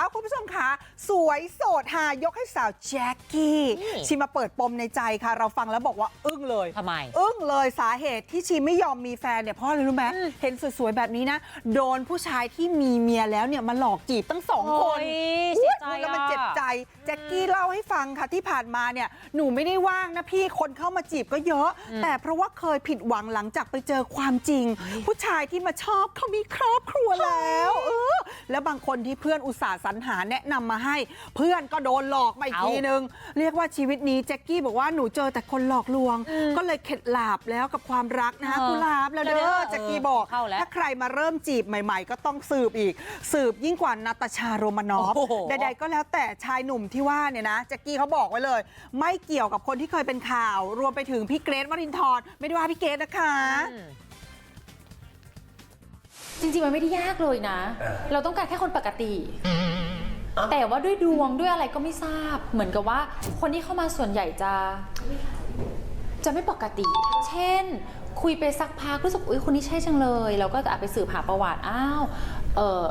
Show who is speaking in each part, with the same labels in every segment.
Speaker 1: าวคุณผู้ชมคะสวยโสดหายกให้สาวแจ็คกี้
Speaker 2: นี่
Speaker 1: ชีมาเปิดปมในใจค่ะ เราฟังแล้วบอกว่าอึ้งเลย
Speaker 2: ทำไม
Speaker 1: อึ้งเลยสาเหตุที่ชีไม่ยอมมีแฟนเนี่ยเพราะอะไรรู้ไหมเห็นสวยๆแบบนี้นะ โดนผู้ชายที่มีเมียแล้วเนี่ยมาหลอกจีบตั้งสองคน
Speaker 2: โอ้ยเสียใจ
Speaker 1: อุ๊ยพูดแล้วมัน
Speaker 2: อะ
Speaker 1: เจ็บใจ แจ็คกี้เล่าให้ฟังค่ะที่ผ่านมาเนี่ยหนูไม่ได้ว่างนะพี่คนเข้ามาจีบก็เยอะ แต่เพราะว่าเคยผิดหวังหลังจากไปเจอความจริง ผู้ชายที่มาชอบเขามีครอบครัวแล้วเออแล้วบางคนที่เพื่อนอุตส่าห์สรรหาแนะนำมาให้ เพื่อนก็โดนหลอกมาอีก
Speaker 2: เอา
Speaker 1: ทีนึง เรียกว่าชีวิตนี้แจ็คกี้บอกว่าหนูเจอแต่คนหลอกลวง ก็เลยเข็ดหลาบแล้วกับความรักนะคะ
Speaker 2: เออ
Speaker 1: กุหลาบแล้ว
Speaker 2: แล้วเด้
Speaker 1: เด้อ
Speaker 2: อ
Speaker 1: แจ็คกี้บอก
Speaker 2: เข้าแล้ว
Speaker 1: ถ้าใครมาเริ่มจีบใหม่ ๆ ก็ต้องสืบอีก สืบยิ่งกว่านาตาชาโรมานอฟ
Speaker 2: โอ้โห
Speaker 1: ใดๆก็แล้วแต่ชายหนุ่มที่ว่าเนี่ยนะแจ็คกี้เขาบอกไว้เลย ไม่เกี่ยวกับคนที่เคยเป็นข่าวรวมไปถึงพี่เกรทวรินทร์ไม่ได้ว่าพี่เกรทนะคะ
Speaker 2: อืม
Speaker 3: จริงๆ มันไม่ได้ยากเลยนะ
Speaker 4: เออ
Speaker 3: เราต้องการแค่คนปกติ แต่ว่าด้วยดวงด้วยอะไรก็ไม่ทราบ เหมือนกับว่าคนที่เข้ามาส่วนใหญ่จะ จะไม่ปกติ เช่น คุยไปสักพักรู้สึกอุ้ยคนนี้ใช่จังเลย เราก็จะไปสืบหาประวัติ อ้าว เออ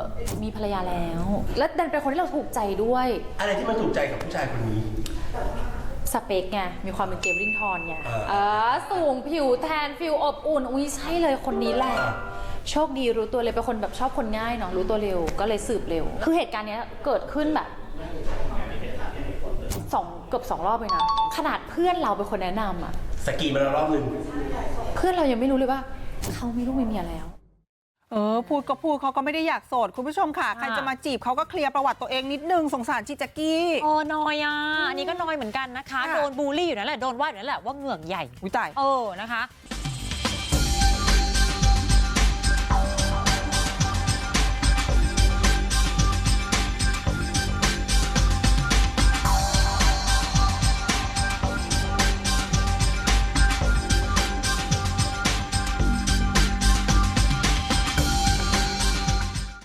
Speaker 3: มีภรรยาแล้ว แล้วดันเป็นคนที่เราถูกใจด้วย
Speaker 4: อะไรที่มันถูกใจกับผู้ชายคนนี้
Speaker 3: สเปคไง มีความเป็นเกมริงทอนไง
Speaker 4: เออ
Speaker 3: เออ สูงผิวแทนฟิลอบอุ่น อุ้ยใช่เลยคนนี้แหละ
Speaker 4: อ่า
Speaker 3: โชคดีรู้ตัวเลยเป็นคนแบบชอบคนง่ายเนาะรู้ตัวเร็วก็เลยสืบเร็ว คือเหตุการณ์เนี้ยเกิดขึ้นแบบ สองเกือบสองรอบเลยนะขนาดเพื่อนเราเป็นคนแนะนำอะ
Speaker 4: สกีมาแล้วรอบหนึ่ง
Speaker 3: เพื่อนเรายังไม่รู้เลยว่าเขามีลูกมีเมียแล้ว
Speaker 1: เออพูดก็พูดเขาก็ไม่ได้อยากโสด คุณผู้ชมค่ะ ใครจะมาจีบเขาก็เคลียร์ประวัติตัวเองนิดนึงสงสารชิแจ็กกี้
Speaker 2: โอ้นอยอะอันนี้ก็นอยเหมือนกันนะคะ
Speaker 1: ค่ะ
Speaker 2: โดนบูลลี่อยู่นั่นแหละ โดนว่าอยู่นั่นแหละว่าเหงือกใหญ่
Speaker 1: อุ้ยตาย
Speaker 2: เออนะคะ